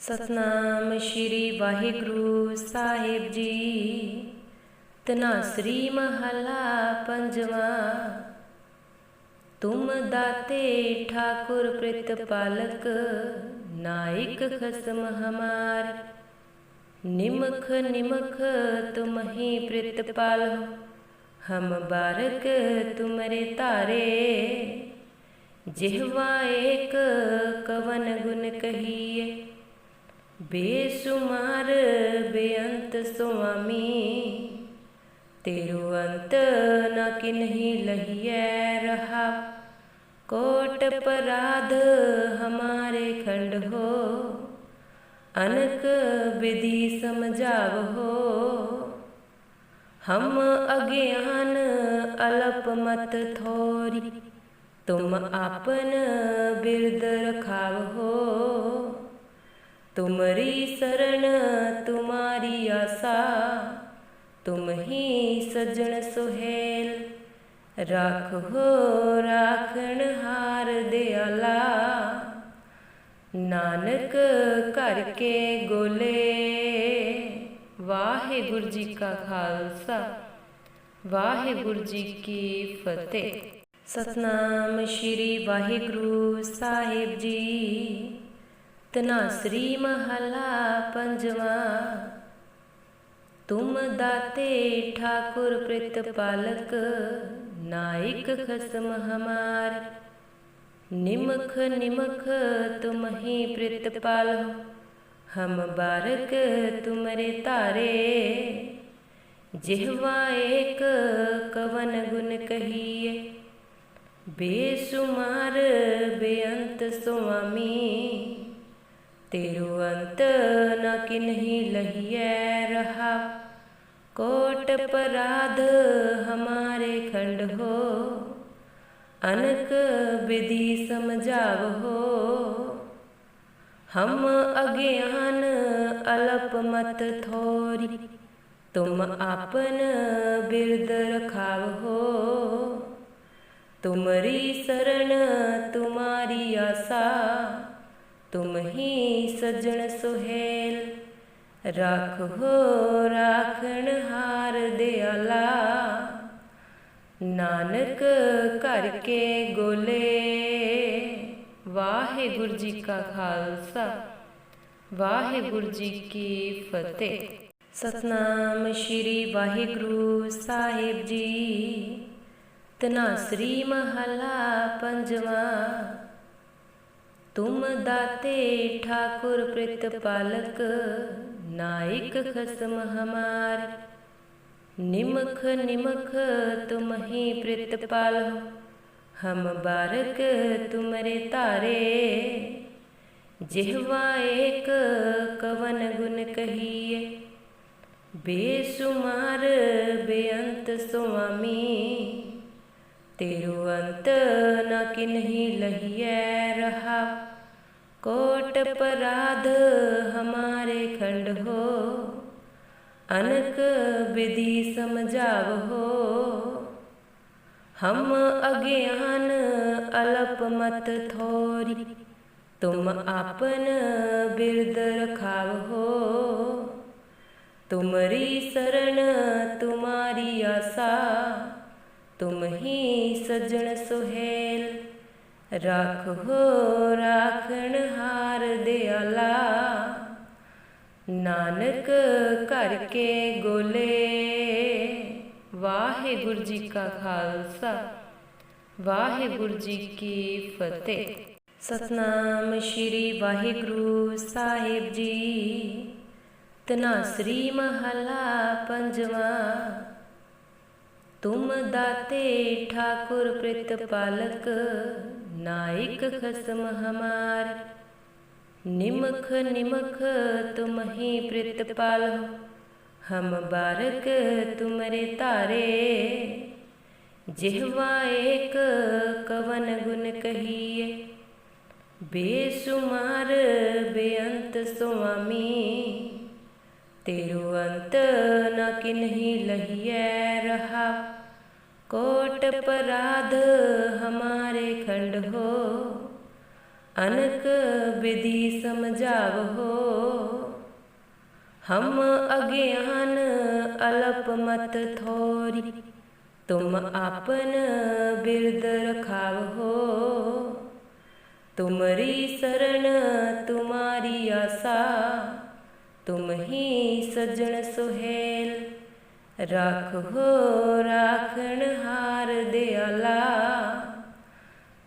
ਸਤਨਾਮ ਸ਼੍ਰੀ ਵਾਹਿਗੁਰੂ ਸਾਹਿਬ ਜੀ। ਤਨਾ ਸ੍ਰੀ ਮਹਲਾ ਪੰਜਵਾ। ਤੁਮ ਦਾਤੇ ਠਾਕੁਰ ਪ੍ਰਿਤ ਪਾਲਕ, ਨਾਇਕ ਖਸਮ ਹਮਾਰ। ਨਿਮਖ ਨਿਮਖ ਤੁਮ ਹੀ ਪ੍ਰਿਤ ਪਾਲ, ਹਮ ਬਾਰਕ ਤੁਮਰੇ ਤਾਰੇ ਜਿਹਵਾ ਏਕ ਕਵਨ ਗੁਣ ਕਹੀਏ ਬੇਸੁਮਾਰ ਬੇਅੰਤ ਸੁਆਮੀ, ਤੇਰੂ ਅੰਤ ਨ ਕਿਨਹੀ ਲਹੀਐ ਰਹਾ। ਕੋਟ ਪਰਾਧ ਹਮਾਰੇ ਖੰਡ ਹੋ, ਅਨਕ ਵਿਧੀ ਸਮਝਾਵੋ ਹਮ ਅਗਿਆਨ ਅਲਪ ਮਤ ਥੋਰੀ, ਤੁਮ ਆਪਨ ਬਿਰਦ ਰਖਾਵੋ ਤੁਮਰੀ ਸਰਣ ਤੁਮਾਰੀ ਆਸਾ। ਤੁਮ ਹੀ ਸਜਣ ਸੁਹੇਲ, ਰਾਖੋ ਰਾਖਣ ਹਾਰ ਦਿਆਲਾ। ਨਾਨਕ ਘਰ ਕੇ ਗੋਲੇ, ਵਾਹਿਗੁਰੂ ਜੀ ਕਾ ਖਾਲਸਾ, ਵਾਹਿਗੁਰੂ ਜੀ ਕੀ ਫਤਿਹ। ਸਤਨਾਮ ਸ਼੍ਰੀ ਵਾਹਿਗੁਰੂ ਸਾਹਿਬ ਜੀ। ਤਨਾਸਰੀ ਮਹਲਾ ਪੰਜਵਾ। ਤੁਮ ਦਾਤੇ ਠਾਕੁਰ ਪ੍ਰਿਤਪਾਲਕ ਨਾਇਕ ਖਸਮ ਹਮਾਰ। ਨਿਮਖ ਨਿਮਖ ਤੁਮ ਹੀ ਪ੍ਰਿਤਪਾਲ ਹਮ ਬਾਰਕ ਤੁਮਰੇ ਤਾਰੇ ਜਿਹਵਾ ਏਕ ਕਵਨ ਗੁਣ ਕਹੀਏ, ਬੇਸੁਮਾਰ ਬੇਅੰਤ ਸੁਆਮੀ। ਤੇਰੂ ਅੰਤ ਨ ਕਿਨਹੀ ਲਹੀਐ ਰਹਾ। ਕੋਟ ਪਰਾਧ ਹਮਾਰੇ ਖੰਡ ਹੋ। ਅਨਕ ਵਿਧੀ ਸਮਝਾਵੋ ਹਮ ਅਗਿਆਨ ਅਲਪ ਮਤ ਥੋਰੀ। ਤੁਮ ਆਪਨ ਬਿਰਦ ਰਖਾਵੋ ਤੁਮਰੀ ਸਰਣ ਤੁਮਾਰੀ ਆਸਾ। ਤੁਮ ਹੀ ਸਜਣ ਸੁਹੇਲ। ਰਾਖੋ ਰਾਖਣ ਹਾਰ ਦਿਆਲਾ। ਨਾਨਕ ਘਰ ਕੇ ਗੋਲੇ। ਵਾਹਿਗੁਰੂ ਜੀ ਕਾ ਖਾਲਸਾ, ਵਾਹਿਗੁਰੂ ਜੀ ਕੀ ਫਤਿਹ। ਸਤਨਾਮ ਸ਼੍ਰੀ ਵਾਹਿਗੁਰੂ ਸਾਹਿਬ ਜੀ। ਤਨਾਸਰੀ ਮਹਲਾ ਪੰਜਵਾਂ। ਤੁਮ ਦਾਤੇ ਠਾਕੁਰ ਪ੍ਰਿਤਪਾਲਕ ਨਾਇਕ ਖਸਮ ਹਮਾਰ। ਨਿਮਖ ਨਿਮਖ ਤੁਮ ਹੀ ਪ੍ਰਿਤਪਾਲ ਹਮ ਬਾਰਕ ਤੁਮਰੇ ਤਾਰੇ ਜਿਹਵਾ ਏਕ ਕਵਨ ਗੁਣ ਕਹੀਏ, ਬੇਸੁਮਾਰ ਬੇਅੰਤ ਸੁਆਮੀ। ਤੇਰੂ ਅੰਤ ਨ ਕਿਨਹੀ ਲਹੀਐ ਰਹਾ ਕੋਟ ਪਰਾਧ ਹਮਾਰੇ ਖੰਡ ਹੋ ਅਨਕ ਵਿਧੀ ਸਮਝਾਵੋ ਹਮ ਅਗਿਆਨ ਅਲਪ ਮਤ ਥੋਰੀ ਤੁਮ ਆਪਨ ਬਿਰਦ ਰਖਾਵੋ ਤੁਮਰੀ ਸਰਣ ਤੁਮਾਰੀ ਆਸਾ ਤੁਮ ਹੀ ਸਜਣ ਸੁਹੇਲ। ਰਾਖੋ ਰਾਖਣ ਹਾਰ ਦਿਆਲਾ। ਨਾਨਕ ਘਰ ਕੇ ਗੋਲੇ। ਵਾਹਿਗੁਰੂ ਜੀ ਕਾ ਖਾਲਸਾ, ਵਾਹਿਗੁਰੂ ਜੀ ਕੀ ਫਤਿਹ। ਸਤਨਾਮ ਸ਼੍ਰੀ ਵਾਹਿਗੁਰੂ ਸਾਹਿਬ ਜੀ। ਤਨਾਸਰੀ ਮਹਲਾ ਪੰਜਵਾਂ ਤੁਮ ਦਾਤੇ ਠਾਕੁਰ ਪ੍ਰਿਤਪਾਲਕ ਨਾਇਕ ਖਸਮ ਹਮਾਰ। ਨਿਮਖ ਨਿਮਖ ਤੁਮ ਹੀ ਪ੍ਰਿਤਪਾਲ ਹਮ ਬਾਰਕ ਤੁਮਰੇ ਤਾਰੇ ਜਿਹਵਾ ਏਕ ਕਵਨ ਗੁਣ ਕਹੀਏ, ਬੇਸੁਮਾਰ ਬੇਅੰਤ ਸੁਆਮੀ। ਤੇਰੂ ਅੰਤ ਨ ਕਿਨਹੀ ਲਹੀਐ ਰਹਾ। ਕੋਟ ਪਰਾਧ ਹਮਾਰੇ ਖੰਡ ਹੋ, ਅਨਕ ਵਿਧੀ ਸਮਝਾਵੋ ਹਮ ਅਗਿਆਨ ਅਲਪ ਮਤ ਥੋਰੀ, ਤੁਮ ਆਪਨ ਬਿਰਦ ਰਖਾਵੋ ਤੁਮਰੀ ਸਰਣ ਤੁਮਾਰੀ ਆਸਾ ਤੁਮ ਹੀ ਸਜਣ ਸੁਹੇਲ। ਰਾਖੋ ਰਾਖਣ ਹਾਰ ਦਿਆਲਾ।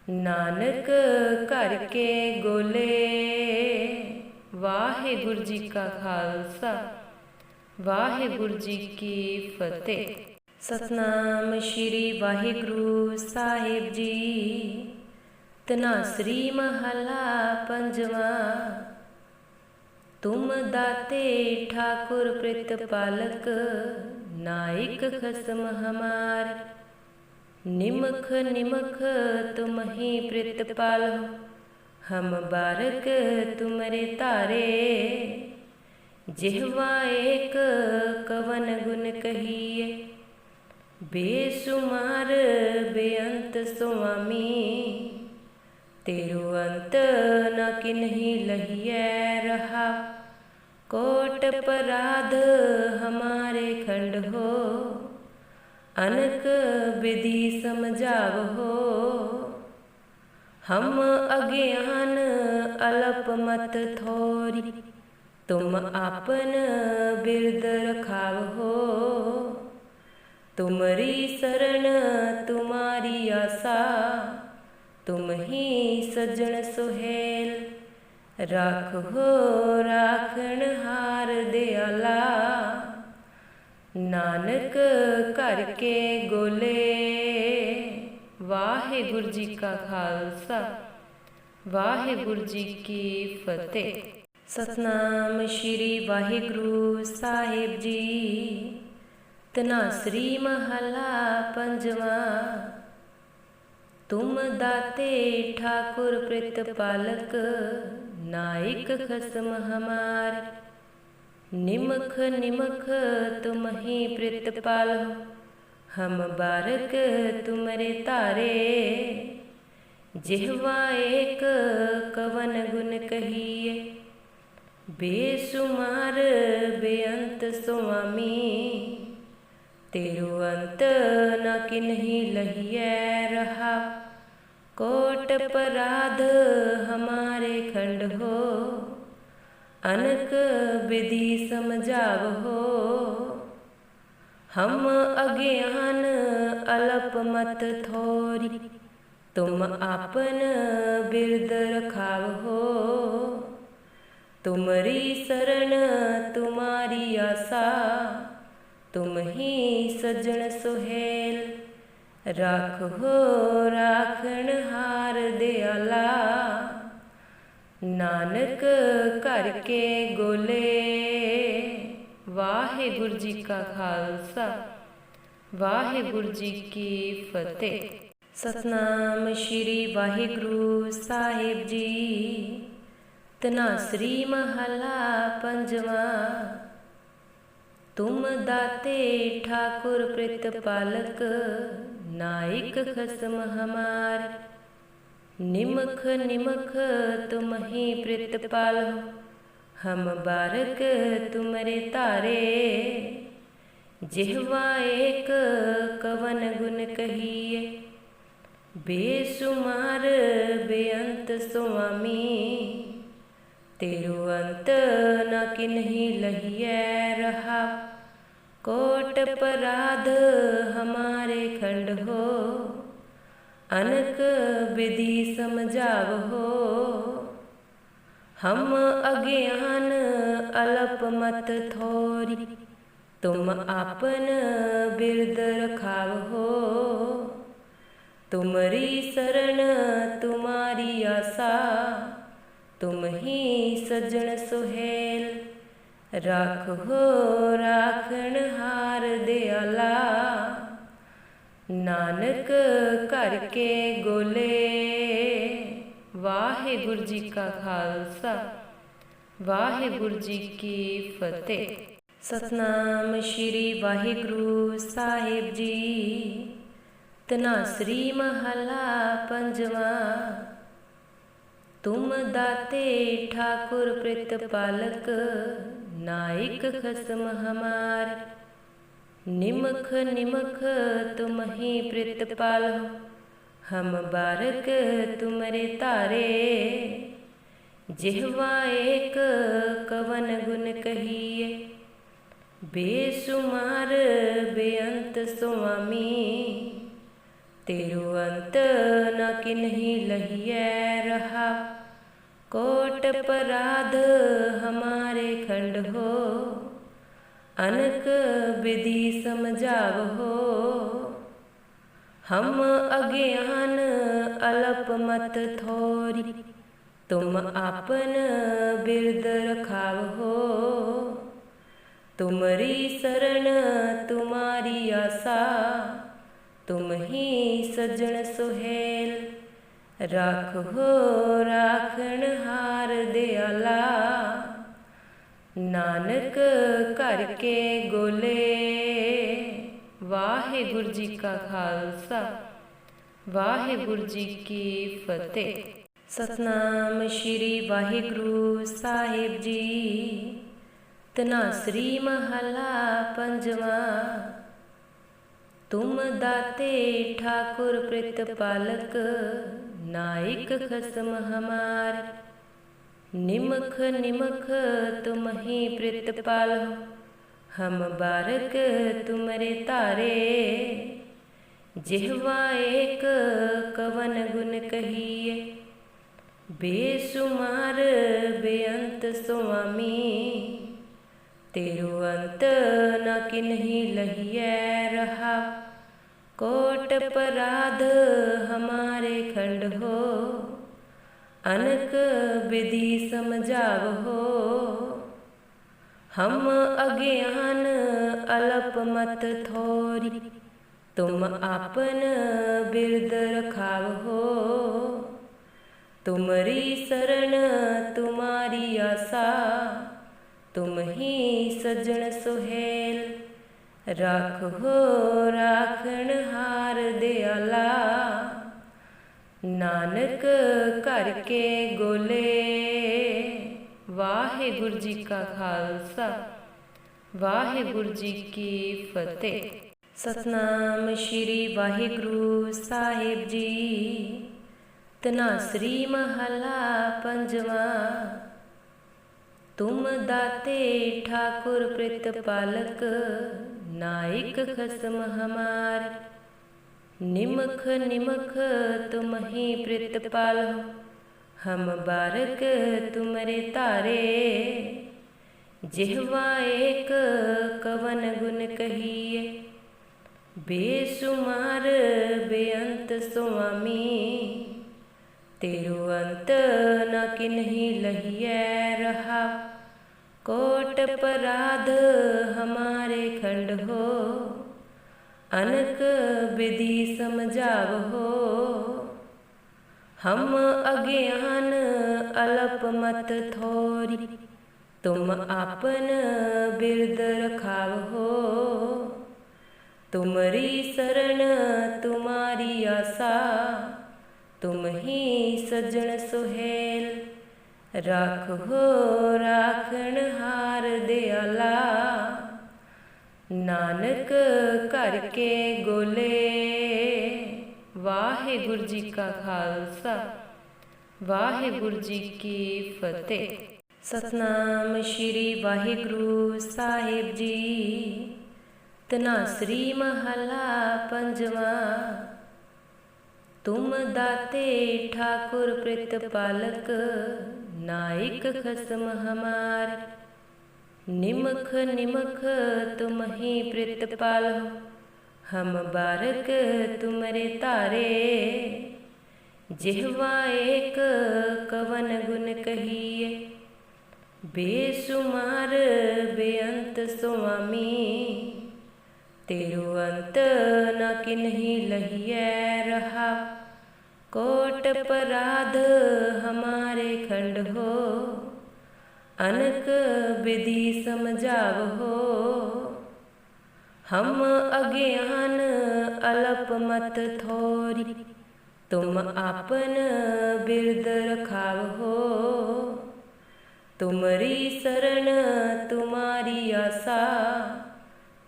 ਨਾਨਕ ਘਰ ਕੇ ਗੋਲੇ। ਵਾਹਿਗੁਰੂ ਜੀ ਕਾ ਖਾਲਸਾ, ਵਾਹਿਗੁਰੂ ਜੀ ਕੀ ਫਤਿਹ। ਸਤਨਾਮ ਸ਼੍ਰੀ ਵਾਹਿਗੁਰੂ ਸਾਹਿਬ ਜੀ। ਤਨਾਸਰੀ ਮਹਲਾ ਪੰਜਵਾ ਤੁਮ ਦਾਤੇ ਠਾਕੁਰ ਪ੍ਰਿਤਪਾਲਕ ਨਾਇਕ ਖਸਮ ਹਮਾਰ। ਨਿਮਖ ਨਿਮਖ ਤੁਮ ਹੀ ਪ੍ਰਿਤਪਾਲ ਹਮ ਬਾਰਕ ਤੁਮਰੇ ਤਾਰੇ ਜਿਹਵਾ ਏਕ ਕਵਨ ਗੁਣ ਕਹੀਏ, ਬੇਸੁਮਾਰ ਬੇਅੰਤ ਸੁਆਮੀ। ਤੇਰੂ ਅੰਤ ਨ ਕਿਨਹੀ ਲਹੀਐ ਰਹਾ। ਕੋਟ ਪਰਾਧ ਹਮਾਰੇ ਖੰਡ ਹੋ। ਅਨਕ ਵਿਧੀ ਸਮਝਾਵੋ ਹਮ ਅਗਿਆਨ ਅਲਪ ਮਤ ਥੋਰੀ। ਤੁਮ ਆਪਨ ਬਿਰਦ ਰਖਾਵੋ ਤੁਮਰੀ ਸਰਣ ਤੁਮਾਰੀ ਆਸਾ। ਤੁਮ ਹੀ ਸਜਣ ਸੁਹੇਲ, ਰਾਖੋ ਰਾਖਣ ਹਾਰ ਦਿਆਲਾ। ਨਾਨਕ ਘਰ ਕੇ ਗੋਲੇ, ਵਾਹਿਗੁਰੂ ਜੀ ਕਾ ਖਾਲਸਾ, ਵਾਹਿਗੁਰੂ ਜੀ ਕੀ ਫਤਿਹ। ਸਤਨਾਮ ਸ਼੍ਰੀ ਵਾਹਿਗੁਰੂ ਸਾਹਿਬ ਜੀ ਤਨਾਸਰੀ ਮਹਲਾ ਪੰਜਵਾਂ ਤੁਮ ਦਾਤੇ ਠਾਕੁਰ ਪ੍ਰਿਤਪਾਲਕ ਨਾਇਕ ਖਸਮ ਹਮਾਰ। ਨਿਮਖ ਨਿਮਖ ਤੁਮ ਹੀ ਪ੍ਰਿਤਪਾਲ ਹਮ ਬਾਰਕ ਤੁਮਰੇ ਤਾਰੇ ਜਿਹਵਾ ਏਕ ਕਵਨ ਗੁਣ ਕਹੀਏ ਬੇਸੁਮਾਰ ਬੇਅੰਤ ਸੁਆਮੀ। ਤੇਰੂ ਅੰਤ ਨ ਕਿਨਹੀ ਲਹੀਐ ਰਹਾ। ਕੋਟ ਪਰਾਧ ਹਮਾਰੇ ਖੰਡ ਹੋ ਅਨਕ ਵਿਧੀ ਸਮਝਾਵੋ ਹਮ ਅਗਿਆਨ ਅਲਪ ਮਤ ਥੋਰੀ ਤੁਮ ਆਪਨ ਬਿਰਦ ਰਖਾਵੋ ਤੁਮਰੀ ਸਰਣ ਤੁਮਾਰੀ ਆਸਾ ਤੁਮ ਹੀ ਸਜਣ ਸੁਹੇਲ ਰਾਖੋ ਰਾਖਣ ਹਾਰ ਦਿਆਲਾ। ਨਾਨਕ ਘਰ ਕੇ ਗੋਲੇ। ਵਾਹਿਗੁਰੂ ਜੀ ਕਾ ਖਾਲਸਾ, ਵਾਹਿਗੁਰੂ ਜੀ ਕੀ ਫਤਿਹ। ਸਤਨਾਮ ਸ਼੍ਰੀ ਵਾਹਿਗੁਰੂ ਸਾਹਿਬ ਜੀ। ਤਨਾਸਰੀ ਮਹਲਾ ਪੰਜਵਾ। ਤੁਮ ਦਾਤੇ ਠਾਕੁਰ ਪ੍ਰਿਤਪਾਲਕ। ਪਾਲਕ ਖਸਮ ਹਮਾਰ। ਨਿਮਖ ਨਿਮਖ ਤੁਮ ਹੀ ਪ੍ਰਿਤਪਾਲ ਹਮ ਬਾਰਕ ਤੁਮਰੇ ਤਾਰੇ ਜਿਹਵਾ ਏਕ ਕਵਨ ਗੁਣ ਕਹੀਏ ਬੇਸੁਮਾਰ ਬੇਅੰਤ ਸੁਆਮੀ। ਤੇਰੂ ਅੰਤ ਨ ਕਿਨਹੀ ਲਹੀਐ ਰਹਾ। ਕੋਟ ਪਰਾਧ ਹਮਾਰੇ ਖੰਡ ਹੋ ਅਨਕ ਵਿਧੀ ਸਮਝਾਵੋ ਹਮ ਅਗਿਆਨ ਅਲਪ ਮਤ ਥੋਰੀ ਤੁਮ ਆਪਨ ਬਿਰਦ ਰਖਾਵੋ ਤੁਮਰੀ ਸਰਣ ਤੁਮਾਰੀ ਆਸਾ ਤੁਮ ਹੀ ਸਜਣ ਸੁਹੇਲ ਰਾਖੋ ਰਾਖਣ ਹਾਰ ਦਿਆਲਾ ਰਾਖੋ ਰਾਖਣ ਹਾਰ ਦਿਆਲਾ। ਨਾਨਕ ਘਰ ਕੇ ਗੋਲੇ। ਵਾਹਿਗੁਰੂ ਜੀ ਕਾ ਖਾਲਸਾ, ਵਾਹਿਗੁਰੂ ਜੀ ਕੀ ਫਤਿਹ। ਸਤਨਾਮ ਸ਼੍ਰੀ ਵਾਹਿਗੁਰੂ ਸਾਹਿਬ ਜੀ। ਤਨਾਸਰੀ ਮਹਲਾ ਪੰਜਵਾਂ। ਤੁਮ ਦਾਤੇ ਠਾਕੁਰ ਪ੍ਰਿਤਪਾਲਕ ਨਾਇਕ ਖਸਮ ਹਮਾਰ। ਨਿਮਖ ਨਿਮਖ ਤੁਮ ਹੀ ਪ੍ਰਿਤਪਾਲ ਹਮ ਬਾਰਕ ਤੁਮਰੇ ਧਾਰੇ। ਜਿਹਵਾ ਏਕ ਕਵਨ ਗੁਣ ਕਹੀਏ। ਬੇਸੁਮਾਰ ਬੇਅੰਤ ਸੁਆਮੀ। ਤੇਰੂ ਅੰਤ ਨ ਕਿਨਹੀ ਲਹੀਐ ਰਹਾ ਕੋਟ ਪਰਾਧ ਹਮਾਰੇ ਖੰਡ ਹੋ ਅਨਕ ਵਿਧੀ ਸਮਝਾਵੋ ਹਮ ਅਗਿਆਨ ਅਲਪ ਮਤ ਥੋਰੀ ਤੁਮ ਆਪਨ ਬਿਰਦ ਰਖਾਵੋ ਤੁਮਰੀ ਸਰਣ ਤੁਮਾਰੀ ਆਸਾ ਤੁਮ ਹੀ ਸਜਣ ਸੁਹੇਲ ਰਾਖੋ ਰਾਖਣ ਹਾਰ ਦਿਆਲਾ। ਨਾਨਕ ਘਰ ਕੇ ਗੋਲੇ। ਵਾਹਿਗੁਰੂ ਜੀ ਕਾ ਖਾਲਸਾ, ਵਾਹਿਗੁਰੂ ਜੀ ਕੀ ਫਤਿਹ। ਸਤਨਾਮ ਸ਼੍ਰੀ ਵਾਹਿਗੁਰੂ ਸਾਹਿਬ ਜੀ। ਤਨਾਸਰੀ ਮਹਲਾ ਪੰਜਵਾਂ। ਤੁਮ ਦਾਤੇ ਠਾਕੁਰ ਪ੍ਰਿਤਪਾਲਕ। ਨਾਇਕ ਖਸਮ ਹਮਾਰ। ਨਿਮਖ ਨਿਮਖ ਤੁਮ ਹੀ ਪ੍ਰਿਤਪਾਲ ਹਮ ਬਾਰਕ ਤੁਮਰੇ ਧਾਰੇ। ਜਿਹਵਾ ਏਕ ਕਵਨ ਗੁਣ ਕਹੀਏ ਬੇਸੁਮਾਰ ਬੇਅੰਤ ਸੁਆਮੀ। ਤੇਰੂ ਅੰਤ ਨ ਕਿਨਹੀ ਲਹੀਐ ਰਹਾ ਕੋਟ ਪਰਾਧ ਹਮਾਰੇ ਖੰਡ ਹੋ ਅਨਕ ਵਿਧੀ ਸਮਝਾਵੋ ਹਮ ਅਗਿਆਨ ਅਲਪ ਮਤ ਥੋਰੀ ਤੁਮ ਆਪਨ ਬਿਰਦ ਰਖਾਵੋ ਤੁਮਰੀ ਸਰਣ ਤੁਮਾਰੀ ਆਸਾ ਤੁਮ ਹੀ ਸਜਣ ਸੁਹੇਲ ਰਾਖੋ ਰਾਖਣ ਹਾਰ ਦਿਆਲਾ। ਨਾਨਕ ਘਰ ਕੇ ਗੋਲੇ। ਵਾਹਿਗੁਰੂ ਜੀ ਕਾ ਖਾਲਸਾ, ਵਾਹਿਗੁਰੂ ਜੀ ਕੀ ਫਤਿਹ। ਸਤਨਾਮ ਸ਼੍ਰੀ ਵਾਹਿਗੁਰੂ ਸਾਹਿਬ ਜੀ। ਤਨਾਸਰੀ ਮਹਲਾ ਪੰਜਵਾ। ਤੁਮ ਦਾਤੇ ਠਾਕੁਰ ਪ੍ਰਿਤਪਾਲਕ ਨਾਇਕ ਖਸਮ ਹਮਾਰ। ਨਿਮਖ ਨਿਮਖ ਤੁਮ ਹੀ ਪ੍ਰਿਤਪਾਲ ਹਮ ਬਾਰਕ ਤੁਮਰੇ ਧਾਰੇ। ਜਿਹਵਾ ਏਕ ਕਵਨ ਗੁਣ ਕਹੀਏ। ਬੇਸੁਮਾਰ ਬੇਅੰਤ ਸੁਆਮੀ। ਤੇਰੂ ਅੰਤ ਨ ਕਿਨਹੀ ਲਹੀਐ ਰਹਾ ਕੋਟ ਪਰਾਧ ਹਮਾਰੇ ਖੰਡ ਹੋ ਅਨਕ ਵਿਧੀ ਸਮਝਾਵੋ ਹਮ ਅਗਿਆਨ ਅਲਪ ਮਤ ਥੋਰੀ ਤੁਮ ਆਪਨ ਬਿਰਦ ਰਖਾਵੋ ਤੁਮਰੀ ਸਰਣ ਤੁਮਾਰੀ ਆਸਾ ਤੁਮ ਹੀ ਸਜਣ ਸੁਹੇਲ ਰਾਖੋ ਰਾਖਣ ਹਾਰ ਦਿਆਲਾ। ਨਾਨਕ ਘਰ ਕੇ ਗੋਲੇ। ਵਾਹਿਗੁਰੂ ਜੀ ਕਾ ਖਾਲਸਾ, ਵਾਹਿਗੁਰੂ ਜੀ ਕੀ ਫਤਿਹ। ਸਤਨਾਮ ਸ਼੍ਰੀ ਵਾਹਿਗੁਰੂ ਸਾਹਿਬ ਜੀ। ਤਨਾਸਰੀ ਮਹਲਾ ਪੰਜਵਾਂ। ਤੁਮ ਦਾਤੇ ਠਾਕੁਰ ਪ੍ਰਿਤਪਾਲਕ ਨਾਇਕ ਖਸਮ ਹਮਾਰ। ਨਿਮਖ ਨਿਮਖ ਤੁਮ ਹੀ ਪ੍ਰਿਤਪਾਲ ਹਮ ਬਾਰਕ ਤੁਮਰੇ ਧਾਰੇ। ਜਿਹਵਾ ਏਕ ਕਵਨ ਗੁਣ ਕਹੀਏ। ਬੇਸੁਮਾਰ ਬੇਅੰਤ ਸੁਆਮੀ। ਤੇਰੂ ਅੰਤ ਨ ਕਿਨਹੀ ਲਹੀਐ ਰਹਾ ਕੋਟ ਪਰਾਧ ਹਮਾਰੇ ਖੰਡ ਹੋ ਅਨਕ ਵਿਧੀ ਸਮਝਾਵੋ ਹਮ ਅਗਿਆਨ ਅਲਪ ਮਤ ਥੋਰੀ ਤੁਮ ਆਪਨ ਬਿਰਦ ਰਖਾਵੋ ਤੁਮਰੀ ਸਰਣ ਤੁਮਾਰੀ ਆਸਾ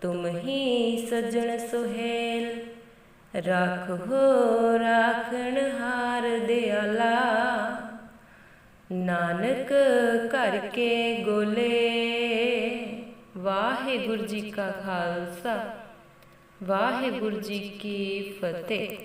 ਤੁਮ ਹੀ ਸਜਣ ਸੁਹੇਲ ਰਾਖੋ ਰਾਖਣ ਹਾਰ ਦਿਆਲਾ। ਨਾਨਕ ਘਰ ਕੇ ਗੋਲੇ। ਵਾਹਿਗੁਰੂ ਜੀ ਕਾ ਖਾਲਸਾ, ਵਾਹਿਗੁਰੂ ਜੀ ਕੀ ਫਤਿਹ।